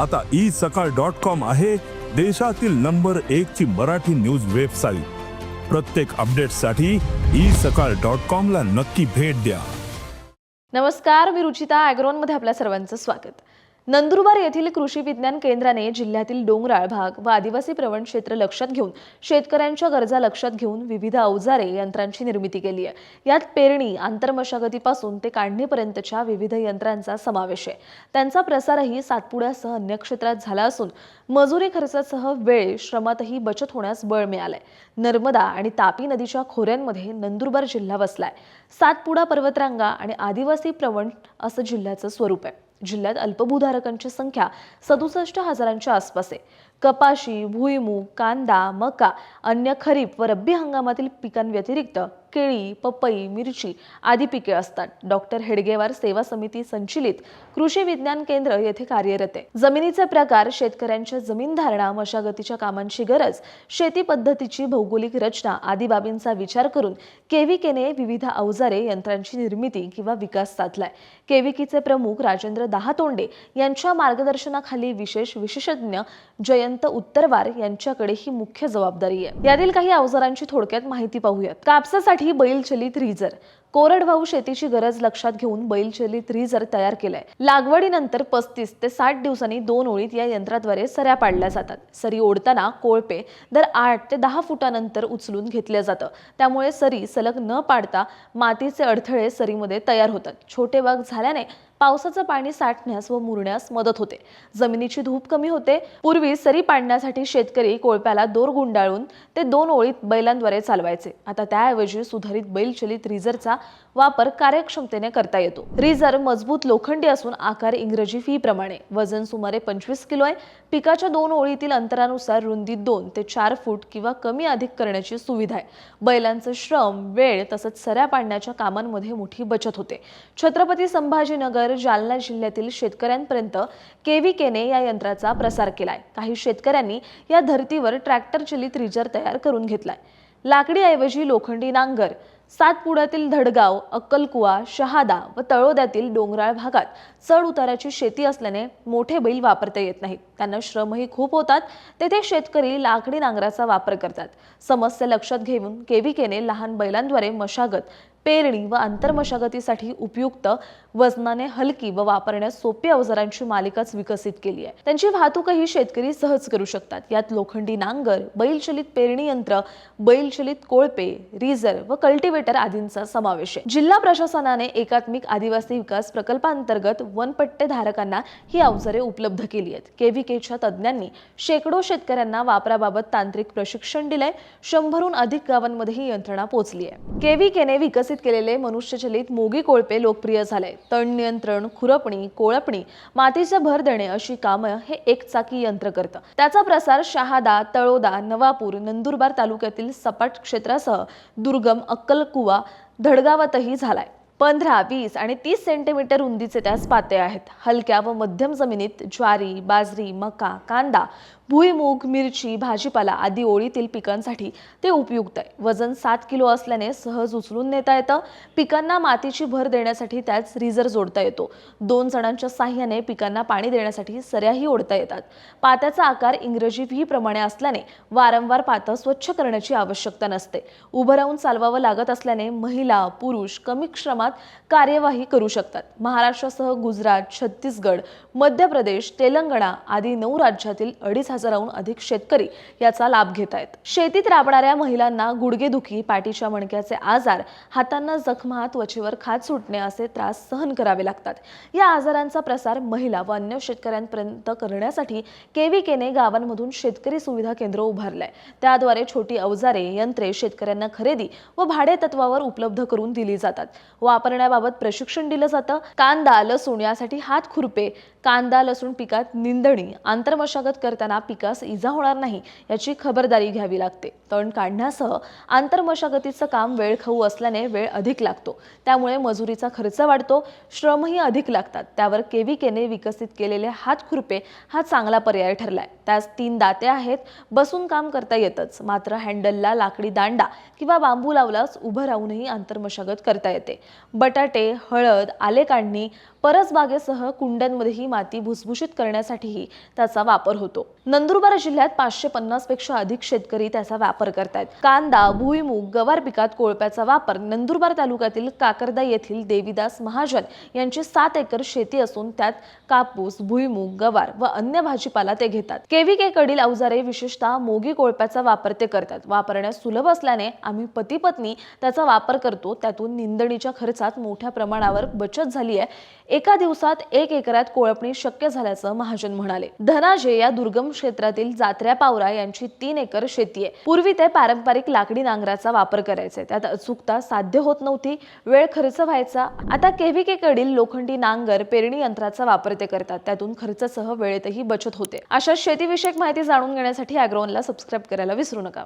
आता ई सकाळ dot com आहे देशातील नंबर एक ची मराठी न्यूज वेबसाईट. प्रत्येक अपडेटसाठी ई सकाळ डॉट कॉम ला नक्की भेट द्या. नमस्कार मी रुचिता ॲग्रोनमध्ये आपल्या सर्वांचं स्वागत. नंदुरबार येथील कृषी विज्ञान केंद्राने जिल्ह्यातील डोंगराळ भाग व आदिवासी प्रवण क्षेत्र लक्षात घेऊन शेतकऱ्यांच्या गरजा लक्षात घेऊन विविध अवजारे यंत्रांची निर्मिती केली आहे. यात पेरणी आंतरमशागतीपासून ते काढणीपर्यंतच्या विविध यंत्रांचा समावेश आहे. त्यांचा प्रसारही सातपुड्यासह अन्य क्षेत्रात झाला असून मजुरी खर्चासह वेळ श्रमातही बचत होण्यास बळ मिळालंय. नर्मदा आणि तापी नदीच्या खोऱ्यांमध्ये नंदुरबार जिल्हा बसलाय सातपुडा पर्वतरांगा आणि आदिवासी प्रवण असं जिल्ह्याचं स्वरूप आहे. जिल्ह्यात अल्पभूधारकांची संख्या सदुसष्ट हजारांच्या आसपास आहे. कपाशी भुईमूग कांदा मका अन्य खरीप व रब्बी हंगामातील पिकांव्यतिरिक्त केळी पपई मिरची आदी पिके असतात. डॉक्टर हेडगेवार सेवा समिती संचलित कृषी विज्ञान केंद्र येथे कार्यरत आहे. जमिनीचे प्रकार शेतकऱ्यांच्या जमीन धारणा मशागतीच्या कामांची गरज शेती पद्धतीची भौगोलिक रचना आदी बाबींचा विचार करून केविकेने विविध अवजारे यंत्रांची निर्मिती किंवा विकास साधलाय. केविकीचे प्रमुख राजेंद्र दहातोंडे यांच्या मार्गदर्शनाखाली विशेष विशेषज्ञ जयंत उत्तरवार यांच्याकडे ही मुख्य जबाबदारी आहे. यातील काही अवजारांची थोडक्यात माहिती पाहूयात. कापसासाठी बैलचलित रिजर कोरडवाहू शेतीची गरज लक्षात घेऊन बैलचलित रिजर तयार केलाय. लागवडीनंतर पस्तीस ते साठ दिवसांनी दोन ओळीत या यंत्राद्वारे सऱ्या पाडल्या जातात. सरी ओढताना कोळपे दर आठ ते दहा फुटानंतर उचलून घेतलं जातं. त्यामुळे सरी सलग न पाडता मातीचे अडथळे सरीमध्ये तयार होतात. छोटे वाघ झाल्याने पावसाचं पाणी साठण्यास व मुरण्यास मदत होते. जमिनीची धूप कमी होते. पूर्वी सरी पाडण्यासाठी शेतकरी कोळप्याला दोर गुंडाळून ते दोन ओळीत बैलांद्वारे चालवायचे. आता त्याऐवजी सुधारित बैलचलित रिझरचा वापर कार्यक्षमतेने करता येतो. रिझर मजबूत लोखंडी असून आकार इंग्रजी फी प्रमाणे. वजन सुमारे पंचवीस किलो आहे. पिकाच्या दोन ओळीतील अंतरानुसार रुंदी दोन ते चार फूट किंवा कमी अधिक करण्याची सुविधा आहे. बैलांचं श्रम वेळ तसंच सऱ्या पाडण्याच्या कामांमध्ये मोठी बचत होते. छत्रपती संभाजीनगर जालना जिल्ह्यातील शेतकऱ्यांपर्यंत केव्हीकेने या यंत्राचा प्रसार केलाय. काही शेतकऱ्यांनी या धर्तीवर ट्रॅक्टर चलित रिजर तयार करून घेतलाय. लाकडीऐवजी लोखंडी नांगर सातपुड्यातील धडगाव अक्कलकुवा शहादा व तळोद्यातील डोंगराळ भागात चढ उताराची शेती असल्याने मोठे बैल वापरता येत नाहीत. त्यांना श्रमही खूप होतात. तेथे शेतकरी लाकडी नांगराचा वापर करतात. समस्या लक्षात घेऊन केविकेने लहान बैलांद्वारे मशागत पेरणी व आंतरमशागतीसाठी उपयुक्त वजनाने हलकी व वापरण्यास सोपी अवजारांची मालिकाच विकसित केली आहे. त्यांची वाहतूकही शेतकरी सहज करू शकतात. यात लोखंडी नांगर बैलचलित पेरणी यंत्र बैलचलित कोळपे रिझर व कल्टिवेटर आदींचा समावेश आहे. जिल्हा प्रशासनाने एकात्मिक आदिवासी विकास प्रकल्पांतर्गत वनपट्टे धारकांना ही अवजारे उपलब्ध केली आहेत. केव्हीकेच्या तज्ज्ञांनी शेकडो शेतकऱ्यांना वापराबाबत तांत्रिक प्रशिक्षण दिलंय. शंभरहून अधिक गावांमध्ये ही यंत्रणा पोहोचली आहे. केव्हीकेने विकसित केलेले मनुष्यचलित मोगी कोळपे लोकप्रिय झाले. तण नियंत्रण खुरपणी कोळपणी मातीचा भर देणे अशी कामं हे एक चाकी यंत्र करतं. त्याचा प्रसार शहादा तळोदा नवापूर नंदुरबार तालुक्यातील सपाट क्षेत्रासह दुर्गम अक्कलकुवा धडगावातही झालाय. पंधरा वीस आणि तीस सेंटीमीटर उंदीचे त्यास पाते आहेत. हलक्या व मध्यम जमिनीत ज्वारी बाजरी मका कांदा भुईमूग मिरची भाजीपाला आदी ओळीतील पिकांसाठी ते उपयुक्त आहे. वजन सात किलो असल्याने सहज उचलून नेता येतं. पिकांना मातीची भर देण्यासाठी त्यात रिझर जोडता येतो. दोन जणांच्या साह्याने पिकांना पाणी देण्यासाठी सऱ्याही ओढता येतात. पात्याचा आकार इंग्रजी व्ही प्रमाणे असल्याने वारंवार पातं स्वच्छ करण्याची आवश्यकता नसते. उभं राहून चालवावं लागत असल्याने महिला पुरुष कमी श्रमात कार्यवाही करू शकतात. महाराष्ट्रासह गुजरात छत्तीसगड मध्य प्रदेश तेलंगणा आदी नऊ राज्यातील अडीच हजाराहून अधिक शेतकरी याचा लाभ घेत आहेत शेतीत राबणाऱ्या महिलांना गुडघेदुखी पाठीच्या मणक्याचे आजार हातांना जखमा त्वचेवर खाज सुटणे असे त्रास सहन करावे लागतात. या आजारांचा प्रसार महिला व अन्य शेतकऱ्यांपर्यंत करण्यासाठी केविकेने गावांमधून शेतकरी सुविधा केंद्र उभारलंय. त्याद्वारे छोटी अवजारे यंत्रे शेतकऱ्यांना खरेदी व भाडे तत्वावर उपलब्ध करून दिली जातात. वापरण्याबाबत प्रशिक्षण दिलं जातं. कांदा लसूण यासाठी हात खुरपे कांदा लसूण पिकात निंदणी आंतरमशागत करताना पिकास इजा होणार नाही याची खबरदारी घ्यावी लागते. तण काढण्यासह आंतरमशागतीचं काम वेळखाऊ असल्याने वेळ अधिक लागतो. त्यामुळे मजुरीचा खर्च वाढतो श्रमही अधिक लागतात. त्यावर केविकेने विकसित केलेले हात खुरपे हा चांगला पर्याय ठरलाय. त्यास तीन दाते आहेत बसून काम करता येतच. मात्र हँडलला लाकडी दांडा किंवा बांबू लावलाच उभं राहूनही आंतरमशागत करता येते. बटाटे हळद आले काढणी परसबागेसह कुंड्यांमध्येही माती भुसभुशीत करण्यासाठीही त्याचा वापर होतो. नंदुरबार जिल्ह्यात पाचशे पन्नासपेक्षा अधिक शेतकरी त्याचा वापर करतायत. कांदा भुईमूग गवार पिकात कोळप्याचा वापर नंदुरबार तालुक्यातील काकरदा येथील देवीदास महाजन यांची सात एकर शेती असून त्यात कापूस भुईमूग गवार व अन्य भाजीपाला ते घेतात. केव्हीके कडील अवजारे विशेषतः मोगी कोळप्याचा वापर ते करतात. वापरण्यास सुलभ असल्याने आम्ही पती पत्नी त्याचा वापर करतो. त्यातून निंदणीच्या खर्चात मोठ्या प्रमाणावर बचत झाली आहे एका दिवसात एक एकरात कोळपणी शक्य झाल्याचं महाजन म्हणाले. धनाजे या दुर्गम क्षेत्रातील जात्र्या पावरा यांची तीन एकर शेती आहे. पूर्वी ते पारंपरिक लाकडी नांगराचा वापर करायचे. त्यात अचूकता साध्य होत नव्हती. वेळ खर्च व्हायचा. आता केव्हीके कडील लोखंडी नांगर पेरणी यंत्राचा वापर ते करतात. त्यातून खर्चासह वेळेतही बचत होते. अशा शेतीविषयक माहिती जाणून घेण्यासाठी अॅग्रोनला सबस्क्राईब करायला विसरू नका.